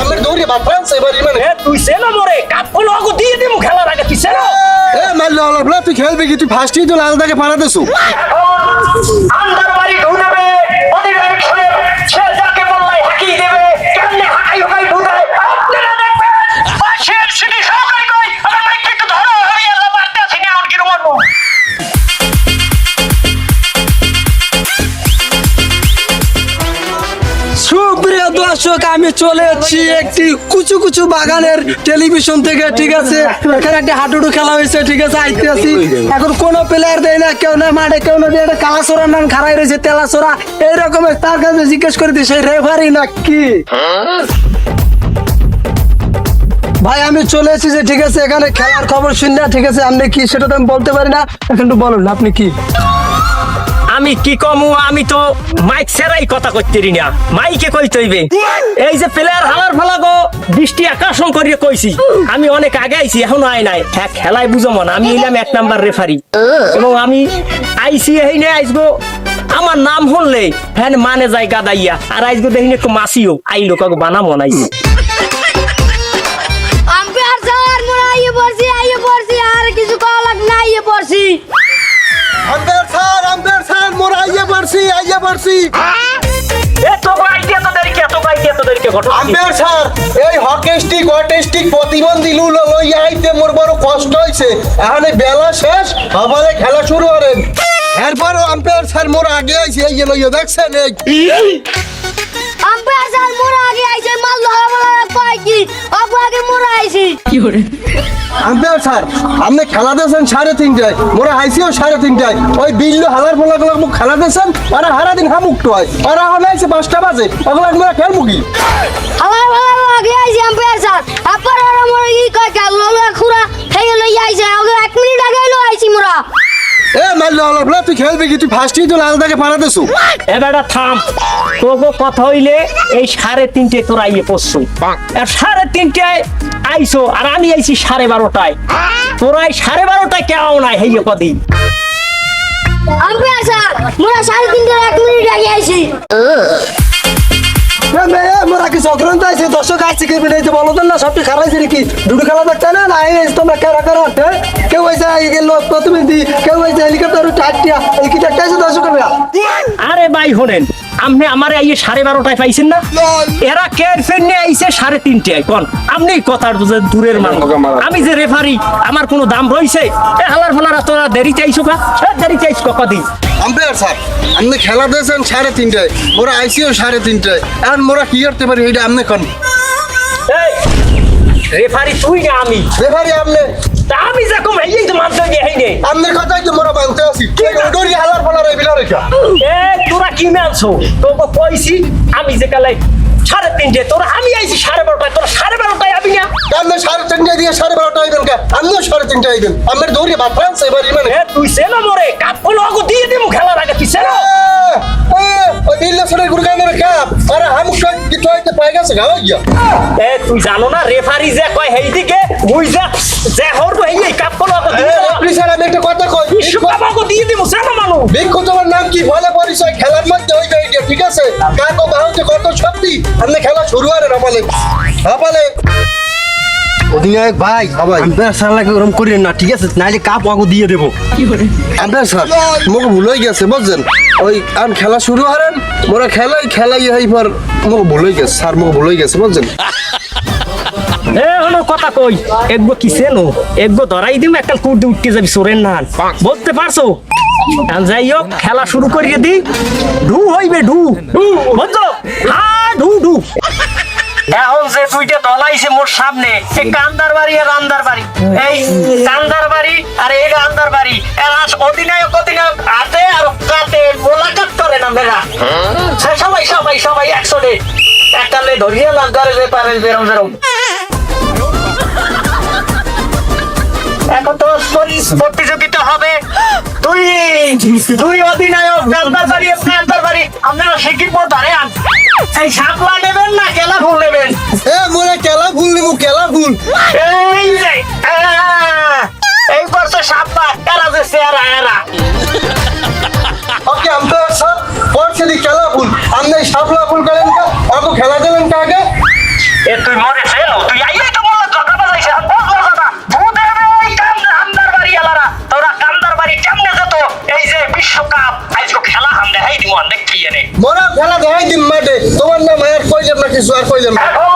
আমার দৌড়ে ফ্রান্স এবার মানে এ তুই সে না মরে কাপড় আগু দিয়ে দিমু খেলার আগে তুই সে না এ মাল্লা বলে তুই খেলবি কি? তুই ফার্স্টেই তো লাল দাগে পাড়া দেছু আন্দার বাড়ি চলে এসেছি একটি কুচু কুচু বাগানের টেলিভিশন থেকে, ঠিক আছে? এখানে একটা হাডুডু খেলা হয়েছে, ঠিক আছে? আইতে আছি এখন কোন প্লেয়ার দেয় না, কেউ না মাঠে, কেউ না দিয়ে কালাসোরা নাম খারাই রয়েছে, তেলাসোরা। এইরকম তার কাছে জিজ্ঞেস করে দিই, সেই রেফারি না কি? ভাই, আমি চলে এসেছি যে, ঠিক আছে, এখানে খেলার খবর শুননা ঠিক আছে? আপনি কি সেটা তো আমি বলতে পারি না? এখন একটু বলুন, আপনি কি? আমি কি কমু? আমি তো মাইক সেরাই কথা করতেরি না। মাইকে কই তৈবে এই যে প্লেয়ার হালার ফালা গো, বৃষ্টি আকর্ষণ করিয়ে কইছি। আমি অনেক আগে আইছি, এখনও আই নাই। হ্যাঁ খেলায় বুঝো মন, আমি এলাম এক নাম্বার রেফারি এবং আমি আইসি এই নে আইসবো। আমার নাম হলে হ্যাঁ মানে যায় গাদাইয়া। আর আইসবো দেখিনি একটু মাসিও। আইলো কাকু, বানামো নাইছি আম্পায়ার স্যার মোরা আইয়ে পড়ছি আইয়ে পড়ছি, আর কিছু কওয়া লাগ না আইয়ে পড়ছি। আম্পায়ার মোর আইয়ে পারছি আইয়ে পারছি? আম্পায়ার স্যার এই হকি স্টিক ওয়াটার স্টিক প্রতিবন্ধী লু লইয়া আইতে মোর বড় কষ্ট হইছে। এখানে বেলা শেষ আবার খেলা শুরু করেন এরপরও আম্পায়ার স্যার মোর আগে আইছে এই লইয়া দেখছেন এই। আম্পায়ার স্যার মোরা আগে আইছে মাল ধরা বলা কয় কি? অপু আগে মোরা আইছি। আম্পায়ার স্যার, আপনি খেলা দিয়েছেন সাড়ে তিনটায়, মোরা হাইসিও সাড়ে তিনটায়। ওই বিল্লু হালার ফলা গুলো মুখ খেলা দিয়েছেন, ওরা হারা দিন হামুক তো হয় ওরা হলে আইসে পাঁচটা বাজে, ওগুলো আমরা খেলব কি? মোরা কি কয়, কাল ললা খুরা হেই লই আইছে এক মিনিট আগে আইসি মোরা। এ মারলে হলো বলে তুই খেলবি কি? তুই ফার্স্টেই তো লাল দাগে পাড়া দেছু এবারটা থাম। তোকে কথা হইলে এই সাড়ে তিনটে তোর আইয়ে পড়ছো। আর সাড়ে তিনটায় আইসো আর আমি আইছি সাড়ে বারোটায়। তোরাই সাড়ে বারোটায় কেউ নাই হেয়ে কদিন। আম্পায়ার স্যার মোরা সাড়ে তিনটার এক মিনিট আগে আইছি। মোরা কি চক্রান্ত আছে দর্শক আছে কি বলো তো না, সবটি খারাইছে নাকি? দুটো খেলা দেখতে না? না, এই তোমরা কেরা কেরা হ্যাঁ? কেউ এই গেল প্রতিনিধি, কেউ হয়েছে হেলিকপ্টার টাটিয়া এই কি দেখতে আছে দর্শকের আরে ভাই হোনেন আপনি আমার আইয়ে সাড়ে বারোটায় পাইছেন না? এরা কেয়ার ফেন নিয়ে আইছে সাড়ে তিনটায়। কোন আপনি কথার দূরের মানুষ। আমি যে রেফারি আমার কোনো দাম রইছে? এ হালার ফালারা তোরা দেরিতে আইসো কা? দেরিতে আইস কদিন? আম্পায়ার স্যার আপনি খেলা দিয়েছেন সাড়ে তিনটায়। মোরা আইসিও সাড়ে তিনটায়। এখন মোরা কি করতে পারি এটা আপনি কন? রেফারি তুই না আমি। রেফারি আপনি। আমি যখন এই তো মানতে গিয়ে হইনে আপনার কথাই তো মোরা মানতে আছি। ডরি হালার ফলার এই বিলা রেখা এ তোরা কি মানছো? তোকে কইছি আমি যে কালে সাড়ে তিনটে তোরা আমি আইছি সাড়ে বারোটায় তোরা সাড়ে বারোটায় আবি না? আপনি সাড়ে তিনটায় দিয়ে সাড়ে বারোটা আইবেন কা? আপনিও সাড়ে তিনটায় আইবেন। আপনার দৌড়ে বাপরান এবার মানে এ তুই সে না মরে কাপড় আগু দিয়ে দিমু খেলার আগে তুই সে না গুরগানের কাপ? আরে হামুক কিছু হইতে পাই গেছে গাওয়া গিয়া এ তুই জানো না রেফারি যে কয় হেই দিকে বুঝ যা যে হরবো এই এই কাপড় আগু দিয়ে। আপনি স্যার আমি একটা কথা কই। বিশ্বকাপ আগু দিয়ে দিমু সে না মানু। ভিক্ষু তোমার নাম কি? বলে পরিচয় খেলার মধ্যে হইবে এটা ঠিক আছে? কাকো বাহুতে কত শক্তি? আপনি খেলা শুরু করেন আমালে আমালে অধিনায়ক ভাই আম্পায়ার স্যার লাগে ওরকম করেন না ঠিক আছে? নাইলে কাপ আগু দিয়ে দেবো। আপনার স্যার মোকে ভুল হয়ে গেছে বুঝছেন? ওই আম খেলা শুরু করেন মোরা খেলাই খেলাই হই পর মোকে ভুল হয়ে গেছে স্যার মোকে ভুল হয়ে গেছে বুঝছেন? এ হলো কথা কই একগো কিসে নো একগো ধরাই দিম একটা কুর্দি উঠতে যাবি সোরেন না বলতে পারছ? যাই হোক খেলা শুরু করিয়ে দি ঢু হইবে ঢু। বুঝছ হ্যাঁ ঢু ঢু। দুইটা দল আইছে মোর সামনে। কান্দার বাড়ি আর বাড়ি। এই কান্দার বাড়ি আর এই বাড়ি। অধিনায়ক অধিনায়ক আর কাতে মোলাকাত করে না সবাই সবাই সবাই একটা ধরিয়ে লাগারে যে পারে বেরম বেরম এখন তো প্রতিযোগিতা হবে। দুই দুই অধিনায়ক কান্দার বাড়ি পারি আপনারা শিখির পর এই শাপলা নেবেন না কেলা ফুল নেবেন? এ মোরে কেলা ফুল নেব কেলা ফুল। এই যে তো যে ওকে স্যার পড়ছে দি কেলা ফুল। আপনি ফুল করেন কা? আপু খেলা দিলেন কাকে? এ তুই মরে কিছু আর কইলাম না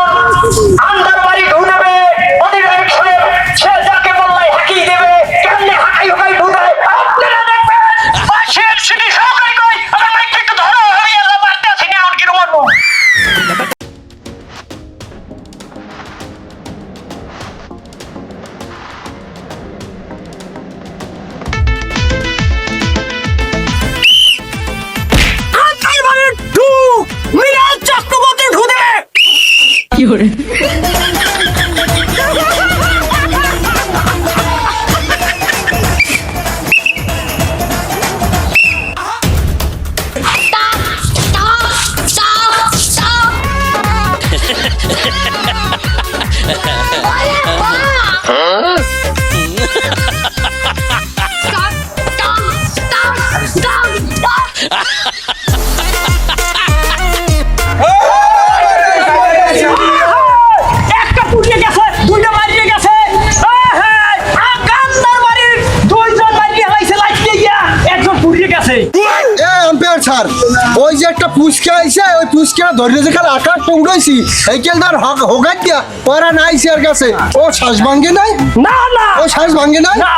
পুচকা আইছে ওই পুচকা ধরে যে খালি আকাশটা উড়াইছি এই কেলদার হোগাই দিয়া পরা নাই স্যার কাছে। ও শ্বাস ভাঙ্গে নাই? না না। ও শ্বাস ভাঙ্গে নাই? না।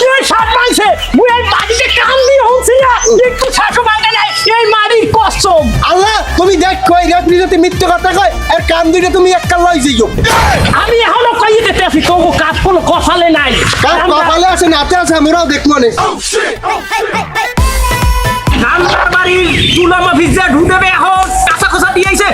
কি সাত মাইছে মুই এই মাটিতে কান দিয়ে হচ্ছে না। একটু শাসু ভাঙে নাই এই মাটির কসম। আল্লাহ তুমি দেখ কই রাত্রি যদি মিথ্যে কথা কয় আর কান দুইটা তুমি এক কাল লই যাইও। আমি এখনও কই দিতে আছি তবু কাজ কোনো কষালে নাই কাজ কপালে আছে নাতে আছে আমরাও দেখব না। বাড়ি চুলা মাফি যা ঢুকে বে এখন কাঁচা খোসা দিয়ে আইছে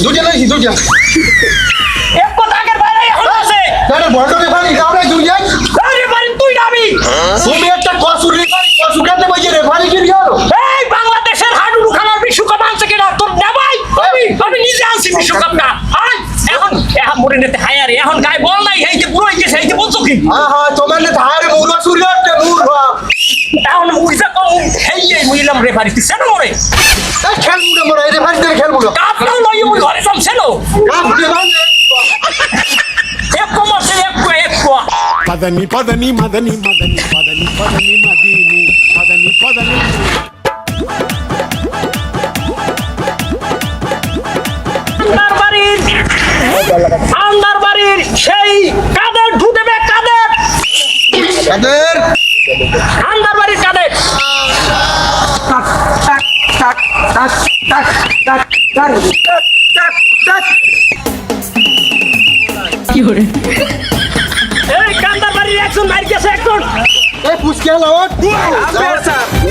দুজন দুজন দাদা বড়কে পানি দাও না আরে বাড়ি তুই নাবি তুমি একটা কসুর রেফারি কসু কাটতে বইছে রেফারি কি গেল এই বাংলাদেশের হাডুডু খেলার বিশ্বকাপ আনছে কিনা? তোর নেবাই আমি আমি নিজে আনছি বিশ্বকাপটা আয় এখন এখন মরে নিতে হায়ারে এখন গায়ে বল নাই এই যে পুরো গেছে এই যে বলছো কি? হ্যাঁ হ্যাঁ তোমার না মুরবা চুরি হচ্ছে মুরবা এখন মুইজা কম এই মুইলাম রেফারি তুই সেন মরে? এই খেল মুড়ে মরা রেফারি খেল মুড়ে। কাপড় লই মুই ঘরে যাম সেন কাপ দিয়ে ভাঙে এক কম আছে এক কো এক কো పదని పదని మదని మదని పదని పదని మదిని పదని పదని আন্দার বাড়ির আন্দার বাড়ির সেই কাদের ঢুদেবে কাদের কাদের আন্দার বাড়ির কাদের এই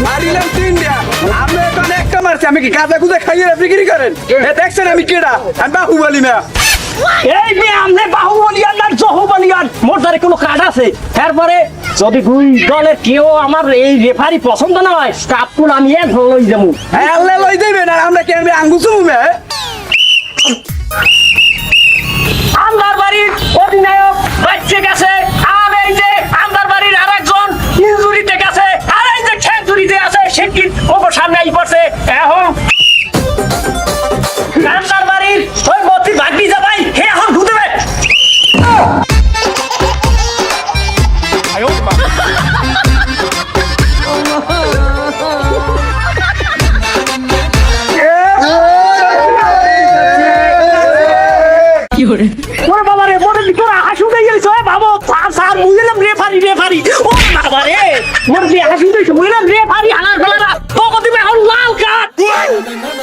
মারিলাম তিনটা আমি এখন একটা মারছি আমি কি গাঁজা গুজা খাইয়ে করেন দেখছেন আমি কেডা আমি বাহুবলি না এই বে আমনে মোর দ্বারে কোনো কার্ড আছে তারপরে যদি দুই দলের কেউ আমার এই রেফারি পছন্দ না হয় কাপড় আমি এক লই যাব হ্যাঁ আল্লাহ লই দেবেন আর আমরা কি আমি আঙ্গুসু মে আন্দার বাড়ির অধিনায়ক বাচ্চে গেছে। ওরে বাবা রে মোর তোরা হাসু দেই গেছ এ বাবা, স্যার স্যার, বুঝলাম, রেফারি রেফারি। ও বাবা রে মোর দিয়ে হাসু দেইছ বুঝলাম, রেফারি, হালার ফেলারা। তো দিবে এখন লাল কাট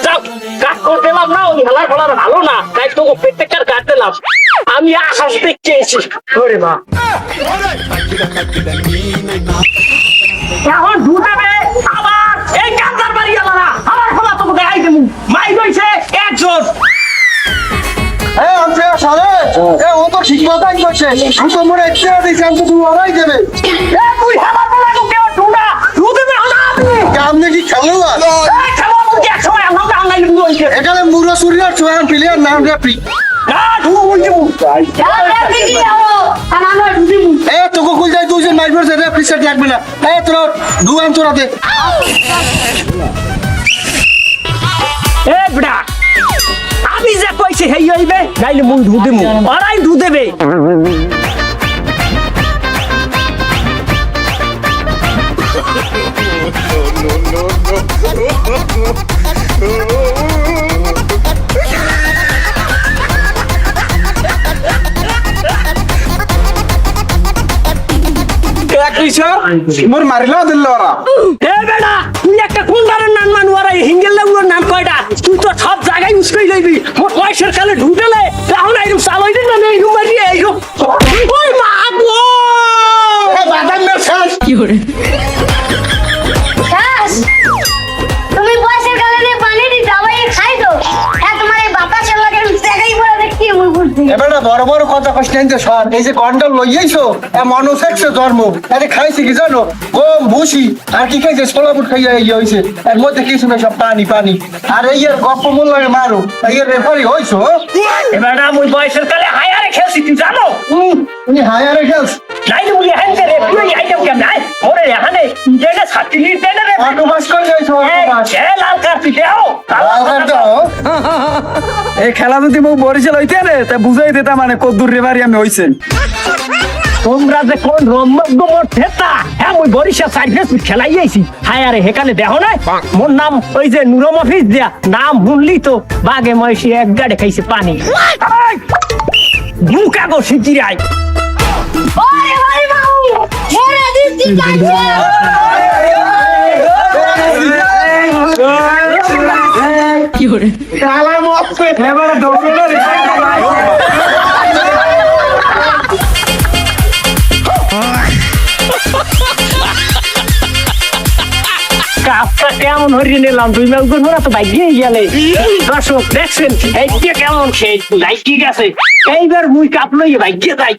যাও কাট করে দিলাম না, ওই হালার ফেলার ভালো না, তাই তো প্রত্যেকটার কাট দিলাম। আমি আকাশ দেখতে এসেছি। ওরে মা এখন ঢুকাবে আবার। এই কান্দার বাড়ি আলারা আমার ফেলা তোকে দেখাই মাই গইছে একজন। ও তো ঠিক কথাই করছে আমি তো মনে হচ্ছে আমি তো তুই ওরাই দেবে। তুই আমার বলে তো কেউ টুনা তুই না না কামনে কি খেলোয়াড় এখানে না ঢুকু বলছি। এ তোকে কুল যাই দুজন মাইর মারছে রেফ্রি সেট লাগবে না। এ তোর দুয়ান তোরাতে এ বিড়া কইছি হেই হইবে গাইলে মুই ধু দেমু ওরাই ধু দেবে। মোর মারিলা দিল ওরা। এ বেড়া! তুই একটা কুন্ডারের নান মান? ওরাই হিঙ্গেল লাগুলোর নাম কয়টা তুই তো সব জায়গায় উস্কই লইবি। মোর পয়সার কালে ঢুকেলে তাহলে এরকম চালাই দিন না এইরকম মারি এইরকম ওই মা এবার বড় বড় কথা কষ্ট সর এই যে কন্ডল লইয়াইছো এ মনোসেক্স জন্ম আরে খাইছি কি জানো? গম ভুসি আর কি খাইছে ছোলা বুট খাইয়া ইয়ে হইছে। এর মধ্যে কিছু না সব পানি পানি? আর এই এর গপ্প মারো এই এর রেফারি এবার বয়সের কালে হায়ারে খেলছি তুই জানো? তুমি হায়ারে খেলছ। নাই মুই হ্যান্ডে রে তুই আইটেম কেমন নাই ওরে এখানে যেটা ছাতি লিট দেন রে করে যাইছো এ লাল কার্পি দেও লাল দাও এই খেলা যদি মোক বরিশাল হইতে রে তা বুঝাই দিতাম মানে কদ্দুর রেবারি আমি হইছেন তোমরা যে কোন মোর থেতা হ্যাঁ মুই বরিশা সার্ভিস খেলাই আইছি। হায় আরে হেকানে দেখো নাই? মোর নাম ওই যে নুরম অফিস দিয়া নাম শুনলি তো বাগে ময়সি এক গাড়ে খাইছে পানি। মুখা গো সিকিরাই ওরে ওরে বাবু কাছে কাপটা কেমন হরিয়ে নিলাম? দুই মেল গুণ তো বাইকে গেলে। দর্শক, দেখছেন? এইটা কেমন সেই নাই ঠিক আছে এইবার মুই কাপ লইয়ে বাইকে যাই।